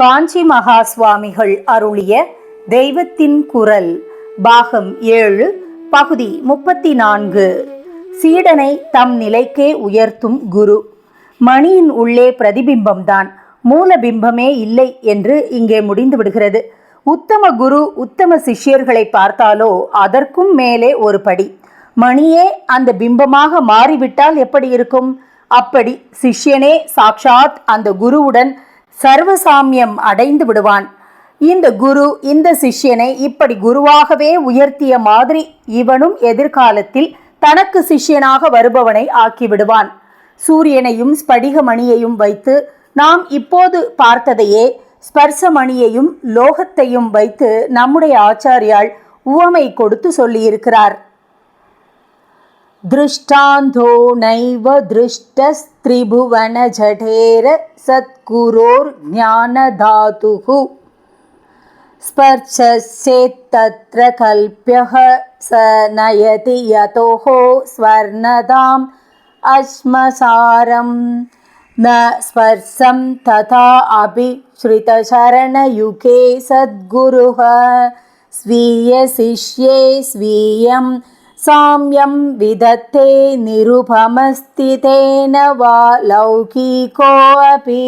காஞ்சி மகா சுவாமிகள் அருளிய தெய்வத்தின் குரல் பாகம் ஏழு பகுதி முப்பத்தி நான்கு சீடனை தம் நிலைக்கே உயர்த்தும் குரு. மணியின் உள்ளே பிரதிபிம்பம்தான். மூலபிம்பமே இல்லை என்று இங்கே முடிந்து விடுகிறது. உத்தம குரு உத்தம சிஷ்யர்களை பார்த்தாலோ அதற்கும் மேலே ஒரு படி. மணியே அந்த பிம்பமாக மாறிவிட்டால் எப்படி இருக்கும்? அப்படி சிஷ்யனே சாக்ஷாத் அந்த குருவுடன் சர்வசாமியம் அடைந்து விடுவான். இந்த குரு இந்த சிஷ்யனை இப்படி குருவாகவே உயர்த்திய மாதிரி இவனும் எதிர்காலத்தில் தனக்கு சிஷ்யனாக வருபவனை ஆக்கிவிடுவான் சூரியனையும் ஸ்படிகமணியையும் வைத்து நாம் இப்போது பார்த்ததையே ஸ்பர்சமணியையும் லோகத்தையும் வைத்து நம்முடைய ஆச்சாரியால் உவமை கொடுத்து சொல்லியிருக்கிறார். दृष्टान्तो नैव दृष्टस्त्रिभुवनजठेर सद्गुरोर्ज्ञानधातुः स्पर्शस्येत्तत्र कल्प्यः स नयति यतोः स्वर्णदाम् अश्मसारं न स्पर्शं तथा अपि श्रितचरणयुगे सद्गुरुः। स्वीयशिष्ये स्वीयं साम्यं विदत्ते निरुपमस्ति तेन वा लौकिकोऽपि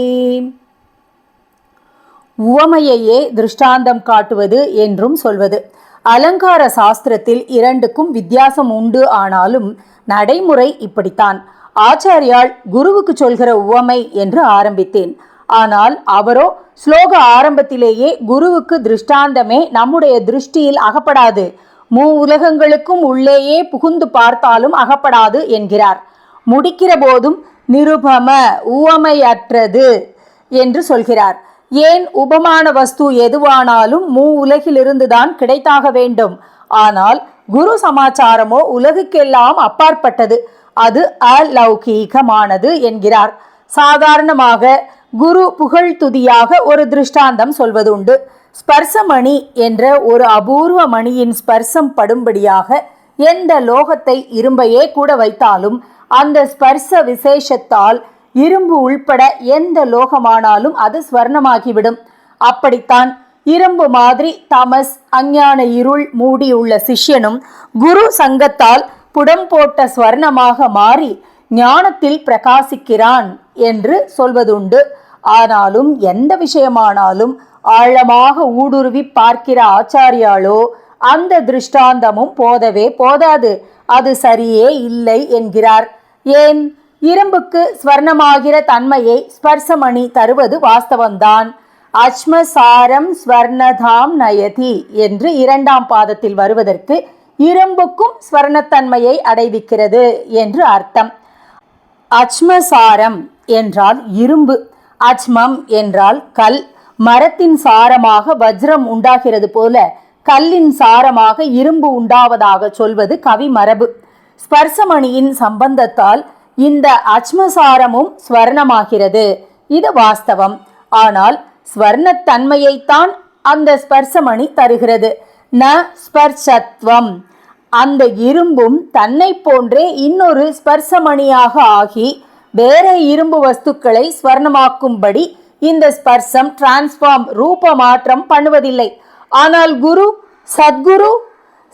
உவமையையே திருஷ்டாந்தம் காட்டுவது என்றும் சொல்வது அலங்கார சாஸ்திரத்தில் இரண்டுக்கும் வித்தியாசம் உண்டு ஆனாலும் நடைமுறை இப்படித்தான் ஆச்சாரியால் குருவுக்கு சொல்கிற உவமை என்று ஆரம்பித்தேன் ஆனால் அவரோ ஸ்லோக ஆரம்பத்திலேயே குருவுக்கு திருஷ்டாந்தமே நம்முடைய திருஷ்டியில் அகப்படாது மூ உலகங்களுக்கும் உள்ளேயே புகுந்து பார்த்தாலும் அகப்படாது என்கிறார். முடிக்கிற போதும் நிருபம உவமையற்றது என்று சொல்கிறார். ஏன் உபமான வஸ்து எதுவானாலும் மூ உலகிலிருந்துதான் கிடைத்தாக வேண்டும். ஆனால் குரு சமாச்சாரமோ உலகுக்கெல்லாம் அப்பாற்பட்டது. அது அலௌகீகமானது என்கிறார். சாதாரணமாக குரு புகழ் துதியாக ஒரு திருஷ்டாந்தம் சொல்வதுண்டு. ஸ்பர்சமணி என்ற ஒரு அபூர்வ மணியின் ஸ்பர்சம் படும்படியாக எந்த லோகத்தை இரும்பையே கூட வைத்தாலும் அந்த ஸ்பர்ச விசேஷத்தால் இரும்பு உள்பட எந்த லோகமானாலும் அது ஸ்வர்ணமாகிவிடும். அப்படித்தான் இரும்பு மாதிரி தமஸ் அஞ்ஞான இருள் மூடியுள்ள சிஷ்யனும் குரு சங்கத்தால் புடம் போட்ட ஸ்வர்ணமாக மாறி ஞானத்தில் பிரகாசிக்கிறான் என்று சொல்வதுண்டு. ஆனாலும் எந்த விஷயமானாலும் ஆழமாக ஊடுருவி பார்க்கிற ஆச்சாரியாலோ அந்த திருஷ்டாந்தமும் போதவே போதாது. அது சரியே இல்லை என்கிறார். ஏன்? இரும்புக்கு ஸ்வர்ணமாகிற தன்மையை ஸ்பர்சமணி தருவது வாஸ்தவம்தான். அஸ்மசாரம் ஸ்வர்ணதாம் நயதி என்று இரண்டாம் பாதத்தில் வருவதற்கு இரும்புக்கும் ஸ்வர்ணத்தன்மையை அடைவிக்கிறது என்று அர்த்தம். அச்மசாரம் என்றால் இரும்பு அச்மம் என்றால் கல் மரத்தின் சாரமாக வஜ்ரம் உண்டாகிறது போல கல்லின் சாரமாக இரும்பு உண்டாவதாக சொல்வது கவி மரபு. ஸ்பர்சமணியின் சம்பந்தத்தால் இந்த அச்மசாரமும் ஸ்வர்ணமாகிறது. இது வாஸ்தவம். ஆனால் ஸ்வர்ணத்தன்மையைத்தான் அந்த ஸ்பர்சமணி தருகிறது. ந ஸ்பர்சத்வம். அந்த இரும்பும் தன்னை போன்றே இன்னொரு ஸ்பர்சமணியாக ஆகி வேற இரும்பு வஸ்துக்களை ஸ்வர்ணமாக்கும்படி இந்த ஸ்பர்சம் டிரான்ஸ்ஃபார்ம் ரூப மாற்றம் பண்ணுவதில்லை. ஆனால் குரு சத்குரு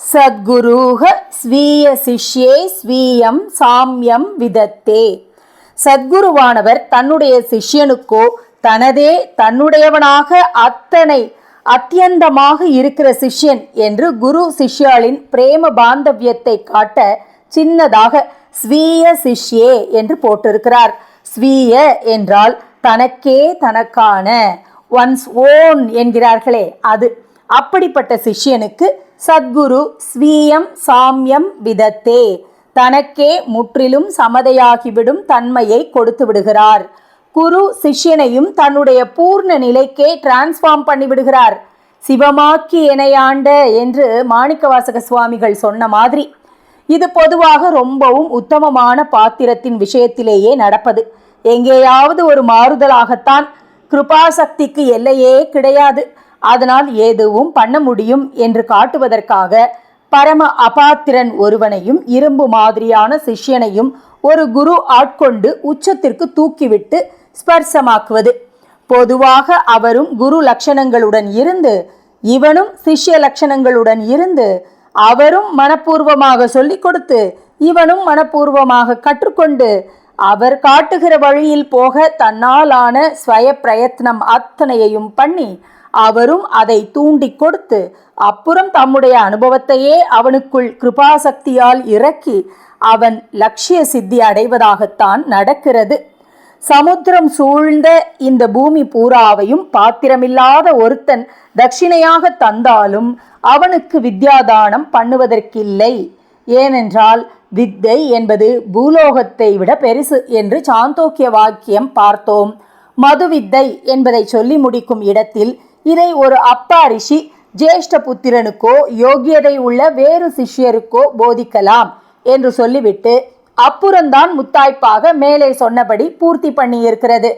சத்குருக ஸ்வீய சிஷ்யே ஸ்வீயம் சாமியம் விதத்தே. சத்குருவானவர் தன்னுடைய சிஷ்யனுக்கோ தனதே தன்னுடையவனாக அத்தனை அத்தியந்தமாக இருக்கிற சிஷ்யன் என்று குரு சிஷ்யாளின் பிரேம பாந்தவியத்தை காட்ட சின்னதாக ஸ்வீய சிஷ்யே என்று போட்டிருக்கிறார். ஸ்வீய என்றால் தனக்கே தனக்கான ஒன்ஸ் ஓன் என்கிறார்களே அது அப்படிப்பட்ட சிஷ்யனுக்கு சத்குரு ஸ்வீயம் சாமியம் விதத்தே. தனக்கே முற்றிலும் சமதையாகிவிடும் தன்மையை கொடுத்து விடுகிறார். குரு சிஷ்யனையும் தன்னுடைய பூர்ண நிலைக்கே டிரான்ஸ்ஃபார்ம் பண்ணி விடுகிறார். சிவமாக்கி இணையாண்ட என்று மாணிக்கவாசக சுவாமிகள் சொன்ன மாதிரி இது பொதுவாக ரொம்பவும் உத்தமமான பாத்திரத்தின் விஷயத்திலேயே நடப்பது. எங்கேயாவது ஒரு மாறுதலாகத்தான் கிருபாசக்திக்கு எல்லையே கிடையாது. அதனால் எதுவும் பண்ண முடியும் என்று காட்டுவதற்காக பரம அபாத்திரன் ஒருவனையும் இரும்பு மாதிரியான சிஷ்யனையும் ஒரு குரு ஆட்கொண்டு உச்சத்திற்கு தூக்கிவிட்டு ஸ்பர்சமாக்குவது. பொதுவாக அவரும் குரு லட்சணங்களுடன் இருந்து இவனும் சிஷ்ய லட்சணங்களுடன் இருந்து அவரும் மனப்பூர்வமாக சொல்லிக் கொடுத்து இவனும் மனப்பூர்வமாக கற்றுக்கொண்டு அவர் காட்டுகிற வழியில் போக தன்னாலான ஸ்வய பிரயத்னம் அத்தனையையும் பண்ணி அவரும் அதை தூண்டி கொடுத்து அப்புறம் தம்முடைய அனுபவத்தையே அவனுக்குள் கிருபாசக்தியால் இறக்கி அவன் லட்சிய சித்தி அடைவதாகத்தான் நடக்கிறது. சமுத்திரம் சூழ்ந்த இந்த பூமி பூராவையும் பாத்திரமில்லாத ஒருத்தன் தட்சிணையாக தந்தாலும் அவனுக்கு வித்யாதானம் பண்ணுவதற்கில்லை. ஏனென்றால் வித்தை என்பது பூலோகத்தை விட பெருசு என்று சாந்தோக்கிய வாக்கியம் பார்த்தோம். மது வித்தை என்பதை சொல்லி முடிக்கும் இடத்தில் இதை ஒரு அப்பா ரிஷி ஜேஷ்ட புத்திரனுக்கோ யோகியதை உள்ள வேறு சிஷ்யருக்கோ போதிக்கலாம் என்று சொல்லிவிட்டு அப்புறம்தான் முத்தாய்ப்பாக மேலே சொன்னபடி பூர்த்தி பண்ணியிருக்கிறது.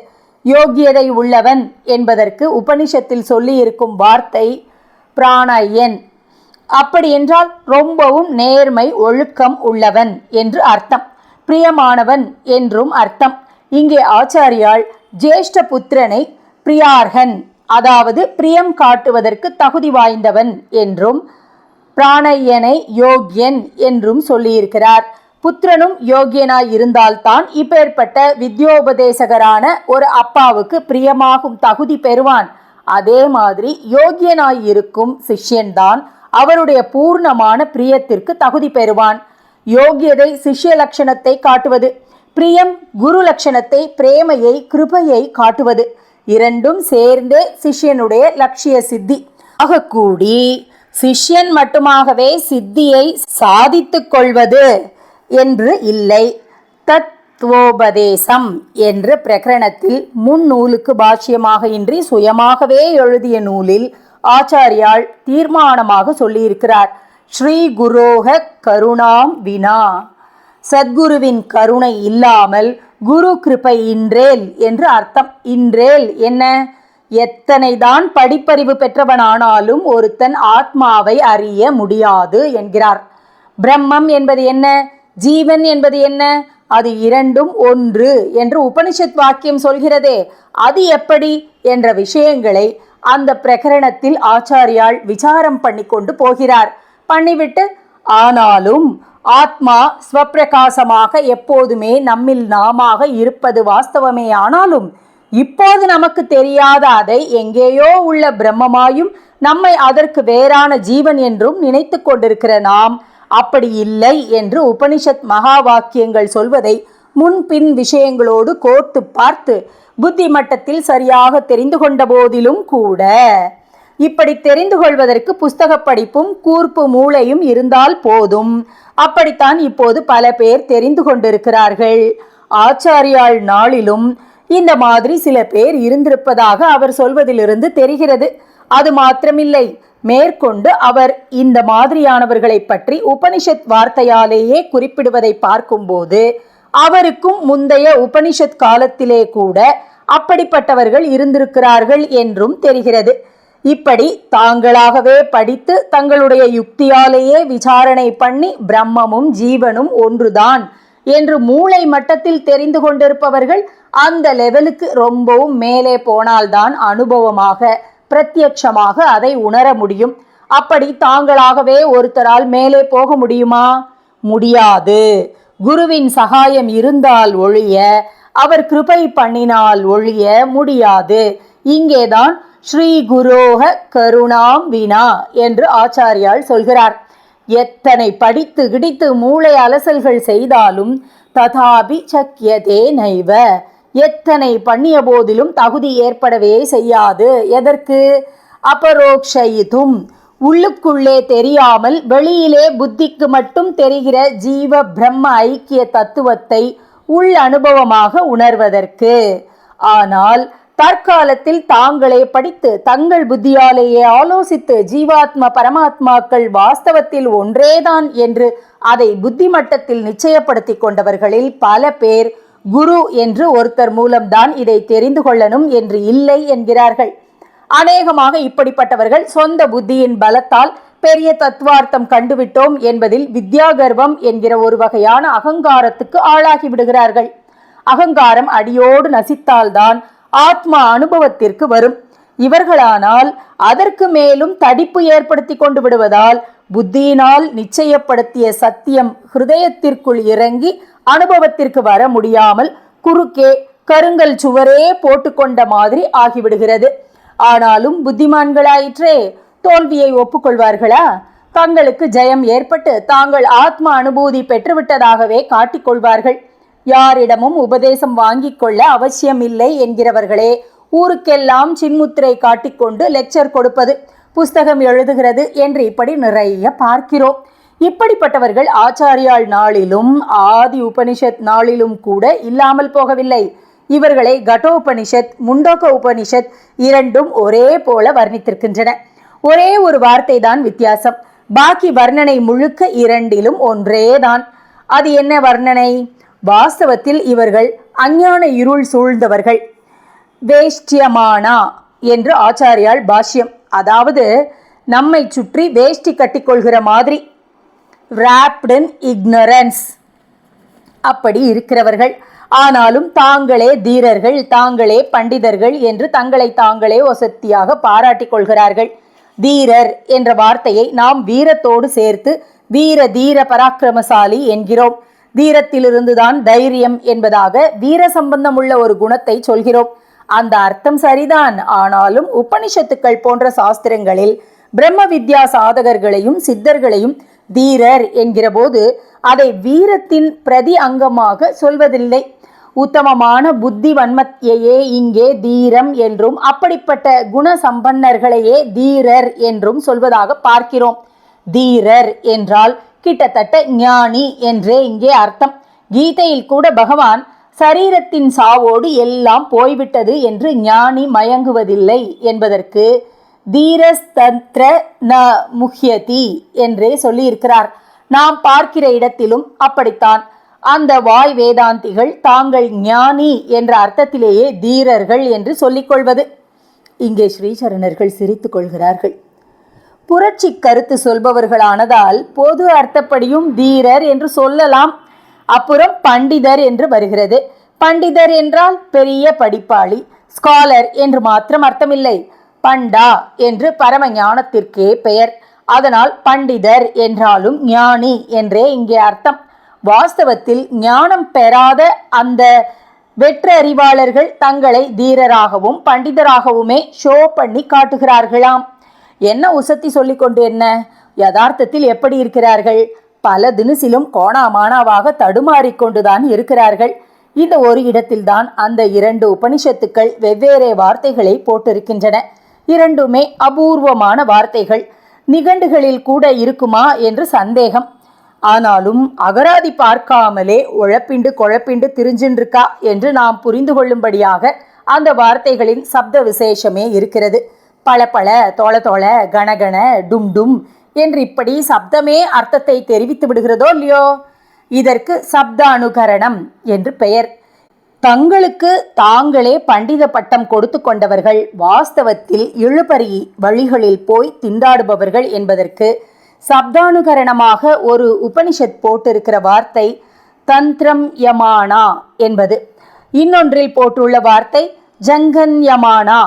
யோகியதை உள்ளவன் என்பதற்கு உபனிஷத்தில் சொல்லி இருக்கும் வார்த்தை பிராணயன் அப்படி என்றால் ரொம்பவும் நேர்மை ஒழுக்கம் உள்ளவன் என்று அர்த்தம். பிரியமானவன் என்றும் அர்த்தம். இங்கே ஆச்சாரியால் ஜேஷ்ட புத்திரனை பிரியார்கன் அதாவது பிரியம் காட்டுவதற்கு தகுதி வாய்ந்தவன் என்றும் பிராணையனை யோகியன் என்றும் சொல்லியிருக்கிறார். புத்திரனும் யோகியனாய் இருந்தால்தான் இப்பேற்பட்ட வித்யோபதேசகரான ஒரு அப்பாவுக்கு பிரியமாகும் தகுதி பெறுவான். அதே மாதிரி யோகியனாய் இருக்கும் சிஷ்யன்தான் அவருடைய பூர்ணமான பிரியத்திற்கு தகுதி பெறுவான். யோகியதை சிஷ்ய லட்சணத்தை காட்டுவது பிரியம் குரு லட்சணத்தை பிரேமையை கிருபையை காட்டுவது இரண்டும் சேர்ந்தே சிஷ்யனுடைய லட்சிய சித்தி. ஆக கூடி சிஷ்யன் மட்டுமாகவே சித்தியை சாதித்து கொள்வது என்று இல்லை. தத்துவோபதேசம் என்ற பிரகரணத்தில் முன்னூலுக்கு பாஷ்யமாக இன்றி சுயமாகவே எழுதிய நூலில் ஆச்சாரியால் தீர்மானமாக சொல்லியிருக்கிறார். ஸ்ரீ குரோக கருணாம் வினா. சத்குருவின் கருணை இல்லாமல் குரு கிருபை இன்றேல் என்று அர்த்தம். இன்றேல் என்ன? எத்தனைதான் படிப்பறிவு பெற்றவனானாலும் ஒருத்தன் ஆத்மாவை அறிய முடியாது என்கிறார். பிரம்மம் என்பது என்ன? ஜீவன் என்பது என்ன? அது இரண்டும் ஒன்று என்று உபனிஷத் வாக்கியம் சொல்கிறதே. அது எப்படி? என்ற விஷயங்களை அந்த பிரகரணத்தில் ஆச்சாரியால் விசாரம் பண்ணி கொண்டு போகிறார். பண்ணிவிட்டு ஆனாலும் ஆத்மா ஸ்வப்பிரகாசமாக எப்போதுமே நம்மில் நாமாக இருப்பது வாஸ்தவமே. ஆனாலும் இப்போது நமக்கு தெரியாத அதை எங்கேயோ உள்ள பிரம்மமாயும் நம்மை அதற்கு வேறான ஜீவன் என்றும் நினைத்து கொண்டிருக்கிற நாம் அப்படி இல்லை என்று உபனிஷத் மகா வாக்கியங்கள் சொல்வதை முன்பின் விஷயங்களோடு கோர்த்து பார்த்து புத்தி மட்டத்தில் சரியாக தெரிந்து கொண்ட போதிலும் கூட இப்படி தெரிந்து கொள்வதற்கு புஸ்தக படிப்பும் கூர்ப்பு மூளையும் இருந்தால் போதும். அப்படித்தான் இப்போது பல பேர் தெரிந்து கொண்டிருக்கிறார்கள். ஆச்சாரியாள் நாளிலும் இந்த மாதிரி சில பேர் இருந்திருப்பதாக அவர் சொல்வதிலிருந்து தெரிகிறது. அது மாத்திரமில்லை. மேற்கொண்டு அவர் இந்த மாதிரியானவர்களை பற்றி உபனிஷத் வார்த்தையாலேயே குறிப்பிடுவதை பார்க்கும்போது அவருக்கும் முந்தைய உபனிஷத் காலத்திலே கூட அப்படிப்பட்டவர்கள் இருந்திருக்கிறார்கள் என்றும் தெரிகிறது. இப்படி தாங்களாகவே படித்து தங்களுடைய யுக்தியாலேயே விசாரணை பண்ணி பிரம்மமும் ஜீவனும் ஒன்றுதான் என்று மூளை மட்டத்தில் தெரிந்து கொண்டிருப்பவர்கள் அந்த லெவலுக்கு ரொம்பவும் மேலே போனால்தான் அனுபவமாக பிரத்யட்சமாக அதை உணர முடியும். அப்படி தாங்களாகவே ஒருத்தரால் மேலே போக முடியுமா? முடியாது. குருவின் சகாயம் இருந்தால் ஒழிய அவர் கிருபை பண்ணினால் ஒழிய முடியாது. இங்கேதான் ஸ்ரீ குரோக கருணாம் வினா என்று ஆச்சாரியால் சொல்கிறார். எத்தனை படித்து கிடித்து மூளை அலசல்கள் செய்தாலும் ததாபி சக்கியதே நைவ. எத்தனை பண்ணிய போதிலும் தகுதி ஏற்படவே செய்யாது. எதற்கு? அபரோக்ஷயிதும். உள்ளுக்குள்ளே தெரியாமல் வெளியிலே புத்திக்கு மட்டும் தெரிகிற ஜீவ பிரம்ம ஐக்கிய தத்துவத்தை உள் அனுபவமாக உணர்வதற்கு. ஆனால் தற்காலத்தில் தாங்களே படித்து தங்கள் புத்தியாலேயே ஆலோசித்து ஜீவாத்ம பரமாத்மாக்கள் வாஸ்தவத்தில் ஒன்றேதான் என்று அதை புத்தி மட்டத்தில் நிச்சயப்படுத்தி கொண்டவர்களில் பல பேர் குரு என்று ஒருத்தர் மூலம்தான் இதை தெரிந்து கொள்ளணும் என்று இல்லை என்கிறார்கள். அநேகமாக இப்படிப்பட்டவர்கள் சொந்த புத்தியின் பலத்தால் பெரிய தத்துவார்த்தம் கண்டுவிட்டோம் என்பதில் வித்யாகர்வம் என்கிற ஒரு வகையான அகங்காரத்துக்கு ஆளாகி விடுகிறார்கள். அகங்காரம் அடியோடு நசித்தால்தான் ஆத்மா அனுபவத்திற்கு வரும். இவர்களானால் அதற்கு மேலும் தடிப்பு ஏற்படுத்தி கொண்டு விடுவதால் புத்தியினால் நிச்சயப்படுத்திய சத்தியம் ஹிருதயத்திற்குள் இறங்கி அனுபவத்திற்கு வர முடியாமல் குறுக்கே கருங்கல் சுவரே போட்டுக்கொண்ட மாதிரி ஆகிவிடுகிறது. ஆனாலும் புத்திமான்களாயிற்றே தோல்வியை ஒப்புக்கொள்வார்களா? தங்களுக்கு ஜெயம் ஏற்பட்டு தாங்கள் ஆத்ம அனுபூதி பெற்றுவிட்டதாகவே காட்டிக்கொள்வார்கள் யாரிடமும் உபதேசம் வாங்கிக் கொள்ள அவசியமில்லை என்கிறவர்களே ஊருக்கெல்லாம் சின்முத்திரை காட்டிக்கொண்டு லெக்சர் கொடுப்பது புஸ்தகம் எழுதுகிறது என்று இப்படி நிறைய பார்க்கிறோம். இப்படிப்பட்டவர்கள் ஆச்சாரியால் நாளிலும் ஆதி உபனிஷத் நாளிலும் கூட இல்லாமல் போகவில்லை. இவர்களை கடோபனிஷத் முண்டோக உபனிஷத் இரண்டும் ஒரே போல வர்ணித்திருக்கின்றன. ஒரே ஒரு வார்த்தை தான் வித்தியாசம். பாக்கி வர்ணனை முழுக்க இரண்டிலும் ஒன்றேதான். அது என்ன வர்ணனை? வாஸ்தவத்தில் இவர்கள் அஞ்ஞான இருள் சூழ்ந்தவர்கள். வேஷ்டியமானா என்று ஆச்சாரியால் பாஷ்யம். அதாவது நம்மை சுற்றி வேஷ்டி கட்டிக்கொள்கிற மாதிரி. ராப்ட் இன் இக்னரன்ஸ் அப்படி இருக்கிறவர்கள். ஆனாலும் தாங்களே தீரர்கள் தாங்களே பண்டிதர்கள் என்று தங்களை தாங்களே ஒசத்தியாக பாராட்டிக் கொள்கிறார்கள். தீரர் என்ற வார்த்தையை நாம் வீரத்தோடு சேர்த்து வீர தீர பராக்கிரமசாலி என்கிறோம். தீரத்திலிருந்துதான் தைரியம் என்பதாக வீர சம்பந்தமுள்ள ஒரு குணத்தை சொல்கிறோம். அந்த அர்த்தம் சரிதான். ஆனாலும் உபனிஷத்துக்கள் போன்ற சாஸ்திரங்களில் பிரம்ம வித்யா சாதகர்களையும் சித்தர்களையும் தீரர் என்கிற போது அதை வீரத்தின் பிரதி அங்கமாக சொல்வதில்லை. உத்தமமான புத்தி வன்மத்தையே இங்கே தீரம் என்றும் அப்படிப்பட்ட குண சம்பன்னர்களையே தீரர் என்றும் சொல்வதாக பார்க்கிறோம். தீரர் என்றால் கிட்டத்தட்ட ஞானி என்றே இங்கே அர்த்தம். கீதையில் கூட பகவான் சரீரத்தின் சாவோடு எல்லாம் போய்விட்டது என்று ஞானி மயங்குவதில்லை என்பதற்கு தீரஸ்தந்திர ந முஹ்யதி என்றே சொல்லியிருக்கிறார். நாம் பார்க்கிற இடத்திலும் அப்படித்தான். அந்த வாய் வேதாந்திகள் தாங்கள் ஞானி என்ற அர்த்தத்திலேயே தீரர்கள் என்று சொல்லிக்கொள்வது. இங்கே ஸ்ரீசரணர்கள் சிரித்துக் கொள்கிறார்கள். புரட்சி கருத்து சொல்பவர்களானதால் பொது அர்த்தப்படியும் தீரர் என்று சொல்லலாம். அப்புறம் பண்டிதர் என்று வருகிறது. பண்டிதர் என்றால் பெரிய படிப்பாளி ஸ்காலர் என்று மாத்திரம் அர்த்தமில்லை. பண்டா என்று பரம ஞானத்திற்கே பெயர். அதனால் பண்டிதர் என்றாலும் ஞானி என்றே இங்கே அர்த்தம். வாஸ்தவத்தில் ஞானம் பெறாத அந்த வெற்றறிவாளர்கள் தங்களை தீரராகவும் பண்டிதராகவுமே ஷோ பண்ணி காட்டுகிறார்களாம். என்ன உசத்தி சொல்லிக்கொண்டு என்ன? யதார்த்தத்தில் எப்படி இருக்கிறார்கள்? பல தினசிலும் கோணாமானாவாக தடுமாறிக்கொண்டுதான் இருக்கிறார்கள். இந்த ஒரு இடத்தில்தான் அந்த இரண்டு உபனிஷத்துக்கள் வெவ்வேறு வார்த்தைகளை போட்டிருக்கின்றன. இரண்டுமே அபூர்வமான வார்த்தைகள். நிகண்டுகளில் கூட இருக்குமா என்று சந்தேகம். ஆனாலும் அகராதி பார்க்காமலே உழப்பிண்டு குழப்பிண்டு திரிஞ்சின்றிருக்கா என்று நாம் புரிந்து கொள்ளும்படியாக அந்த வார்த்தைகளின் சப்த விசேஷமே இருக்கிறது. பளபள தோள தோள கணகண டும் டும் என்று இப்படி சப்தமே அர்த்தத்தை தெரிவித்து விடுகிறதோ இல்லையோ? இதற்கு சப்த அனுகரணம் என்று பெயர். தங்களுக்கு தாங்களே பண்டித பட்டம் கொடுத்து கொண்டவர்கள் வாஸ்தவத்தில் இழுபறி வழிகளில் போய் திண்டாடுபவர்கள் என்பதற்கு சப்தானுகரணமாக ஒரு உபனிஷத் போட்டிருக்கிற வார்த்தை தந்திரம் யமானா என்பது. இன்னொன்றில் போட்டுள்ள வார்த்தை ஜங்கன்யமானா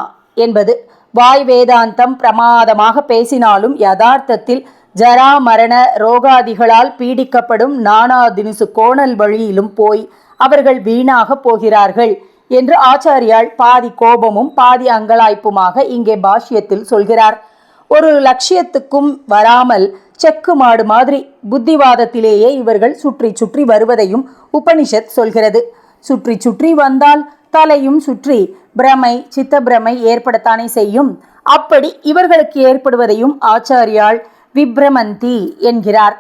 என்பது. வாய் வேதாந்தம் பிரமாதமாக பேசினாலும் யதார்த்தத்தில் ஜரா மரண ரோகாதிகளால் பீடிக்கப்படும் நானா தினுசு கோணல் வழியிலும் போய் அவர்கள் வீணாக போகிறார்கள் என்று ஆச்சாரியால் பாதி கோபமும் பாதி அங்கலாய்ப்புமாக இங்கே பாஷ்யத்தில் சொல்கிறார். ஒரு லட்சியத்துக்கும் வராமல் செக்கு மாடு மாதிரி புத்திவாதத்திலேயே இவர்கள் சுற்றி சுற்றி வருவதையும் உபனிஷத் சொல்கிறது. சுற்றி சுற்றி வந்தால் தலையும் சுற்றி பிரமை சித்தப்பிரமை ஏற்படத்தானே செய்யும். அப்படி இவர்களுக்கு ஏற்படுவதையும் ஆச்சாரியால் விப்ரமந்தி என்கிறார்.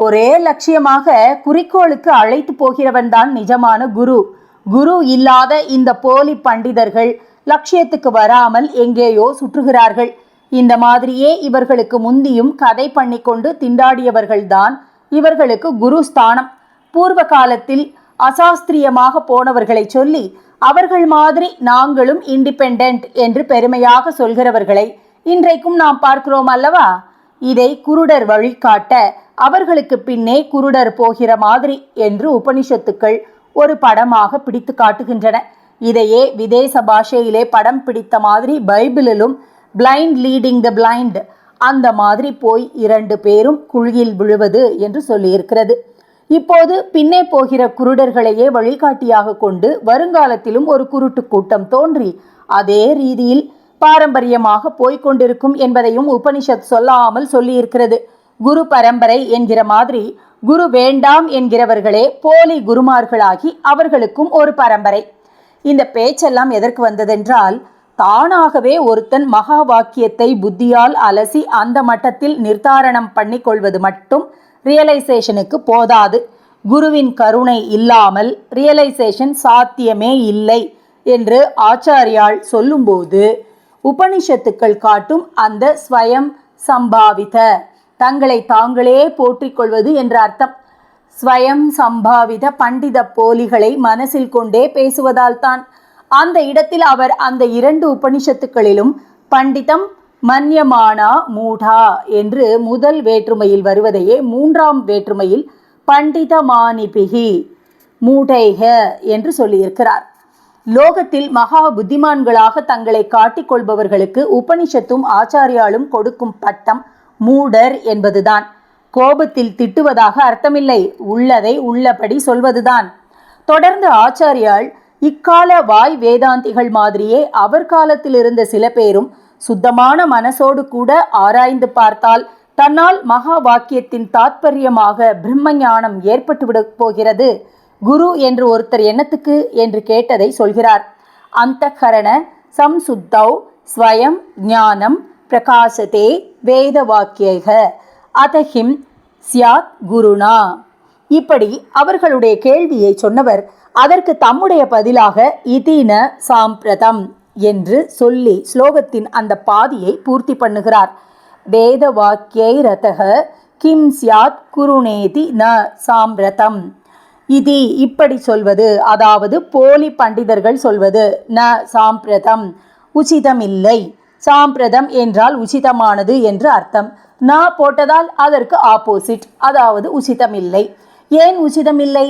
ஒரே லட்சியமாக குறிக்கோளுக்கு அழைத்து போகிறவன் தான் நிஜமான குரு. குரு இல்லாத இந்த போலி பண்டிதர்கள் லட்சியத்துக்கு வராமல் எங்கேயோ சுற்றுகிறார்கள். இந்த மாதிரியே இவர்களுக்கு முந்தியும் கதை பண்ணிக்கொண்டு திண்டாடியவர்கள்தான் இவர்களுக்கு குரு ஸ்தானம். பூர்வ காலத்தில் அசாஸ்திரியமாக போனவர்களை சொல்லி அவர்கள் மாதிரி நாங்களும் இண்டிபெண்டன்ட் என்று பெருமையாக சொல்கிறவர்களை இன்றைக்கும் நாம் பார்க்கிறோம் அல்லவா? இதை குருடர் வழிகாட்ட அவர்களுக்கு பின்னே குருடர் போகிற மாதிரி என்று உபனிஷத்துக்கள் ஒரு படமாக பிடித்து காட்டுகின்றன. இதையே விதேச பாஷையிலே படம் பிடித்த மாதிரி பைபிளிலும் பிளைண்ட் லீடிங் த பிளைண்ட் அந்த மாதிரி போய் இரண்டு பேரும் குழியில் விழுவது என்று சொல்லியிருக்கிறது. இப்போது பின்னே போகிற குருடர்களையே வழிகாட்டியாக கொண்டு வருங்காலத்திலும் ஒரு குருட்டு கூட்டம் தோன்றி அதே ரீதியில் பாரம்பரியமாக போய்க் கொண்டிருக்கும் என்பதையும் உபனிஷத் சொல்லாமல் சொல்லியிருக்கிறது. குரு பரம்பரை என்கிற மாதிரி குரு வேண்டாம் என்கிறவர்களே போலி குருமார்களாகி அவர்களுக்கும் ஒரு பரம்பரை. இந்த பேச்செல்லாம் எதற்கு வந்ததென்றால் தானாகவே ஒருத்தன் மகா வாக்கியத்தை புத்தியால் அலசி அந்த மட்டத்தில் நிர்தாரணம் பண்ணி கொள்வது மட்டும் ரியலைசேஷனுக்கு போதாது. குருவின் கருணை இல்லாமல் ரியலைசேஷன் சாத்தியமே இல்லை என்று ஆச்சாரியால் சொல்லும்போது உபனிஷத்துக்கள் காட்டும் அந்த ஸ்வயம் சம்பாவித தங்களை தாங்களே போற்றிக் கொள்வது என்ற அர்த்தம். ஸ்வயம் சம்பாவித பண்டித போலிகளை மனசில் கொண்டே பேசுவதால் தான் அந்த இடத்தில் அவர் அந்த இரண்டு உபனிஷத்துக்களிலும் பண்டிதம் மன்யமானா மூடா என்று முதல் வேற்றுமையில் வருவதையே மூன்றாம் வேற்றுமையில் பண்டிதமானிபிகி மூடைக என்று சொல்லியிருக்கிறார். லோகத்தில் மகா புத்திமான்களாக தங்களை காட்டிக் கொள்பவர்களுக்கு உபனிஷத்தும் ஆச்சாரியாலும் கொடுக்கும் பட்டம் மூடர் என்பதுதான். கோபத்தில் திட்டுவதாக அர்த்தமில்லை உள்ளதை உள்ளபடி சொல்வதுதான். தொடர்ந்து ஆச்சாரியால் இக்கால வாய் வேதாந்திகள் மாதிரியே அவர் காலத்தில் இருந்த சில பேரும் சுத்தமான மனசோடு கூட ஆராய்ந்து பார்த்தால் தன்னால் மகா வாக்கியத்தின் தாத்பரியமாக பிரம்ம ஞானம் ஏற்பட்டுவிடப் போகிறது. குரு என்று ஒருத்தர் என்னத்துக்கு என்று கேட்டதை சொல்கிறார். அந்தகரண சம்சுத்தௌ ஸ்வயம் ஞானம் பிரகாசத்தே வேத வாக்கியக. அதஹிம் சியாத் குருணா. இப்படி அவர்களுடைய கேள்வியை சொன்னவர் அதற்கு தம்முடைய பதிலாக இதீன சாம்பிரதம் என்று சொல்லி ஸ்லோகத்தின் அந்த பாதியை பூர்த்தி பண்ணுகிறார். வேத வாக்கியை ரதக கிம் சியாத் குருணேதி ந சாம்பிரதம். இதி இப்படி சொல்வது அதாவது போலி பண்டிதர்கள் சொல்வது ந சாம்பிரதம். உச்சிதமில்லை சாம்பிரதம் என்றால் உச்சிதமானது என்று அர்த்தம். நா போட்டதால் அதற்கு ஆப்போசிட் அதாவது உச்சிதமில்லை ஏன் உச்சிதமில்லை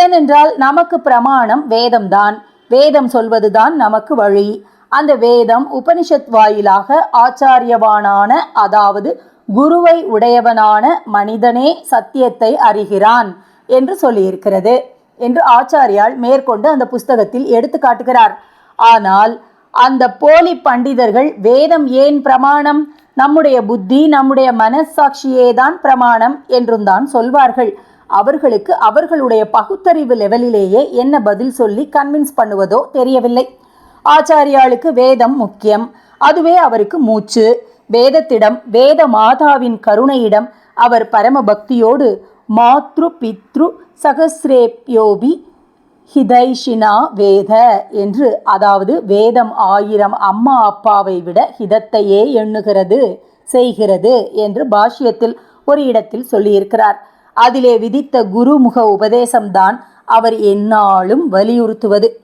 ஏனென்றால் நமக்கு பிரமாணம் வேதம்தான். வேதம் சொல்வதுதான் நமக்கு வழி. அந்த வேதம் உபனிஷத் வாயிலாக ஆச்சாரியவானான அதாவது குருவை உடையவனான மனிதனே சத்தியத்தை அறிகிறான் என்று சொல்லியிருக்கிறது என்று ஆச்சாரியால் மேற்கொண்டு அந்த புஸ்தகத்தில் எடுத்து காட்டுகிறார். ஆனால் அந்த போலி பண்டிதர்கள் வேதம் ஏன் பிரமாணம்? நம்முடைய புத்தி நம்முடைய மனசாட்சியே தான் பிரமாணம் என்றும் தான் சொல்வார்கள். அவர்களுக்கு அவர்களுடைய பகுத்தறிவு லெவலிலேயே என்ன பதில் சொல்லி கன்வின்ஸ் பண்ணுவதோ தெரியவில்லை. ஆச்சாரியாளுக்கு வேதம் முக்கியம். அதுவே அவருக்கு மூச்சு. வேதத்திடம் வேத மாதாவின் கருணையிடம் அவர் பரம பக்தியோடு மாத்ரு பித்ரு சகசிரேப்யோபி ஹிதைஷினா வேத என்று அதாவது வேதம் ஆயிரம் அம்மா அப்பாவை விட ஹிதத்தையே எண்ணுகிறது செய்கிறது என்று பாஷ்யத்தில் ஒரு இடத்தில் சொல்லியிருக்கிறார். அதிலே விதித்த குருமுக உபதேசம்தான் அவர் எந்நாளும் வலியுறுத்துவது.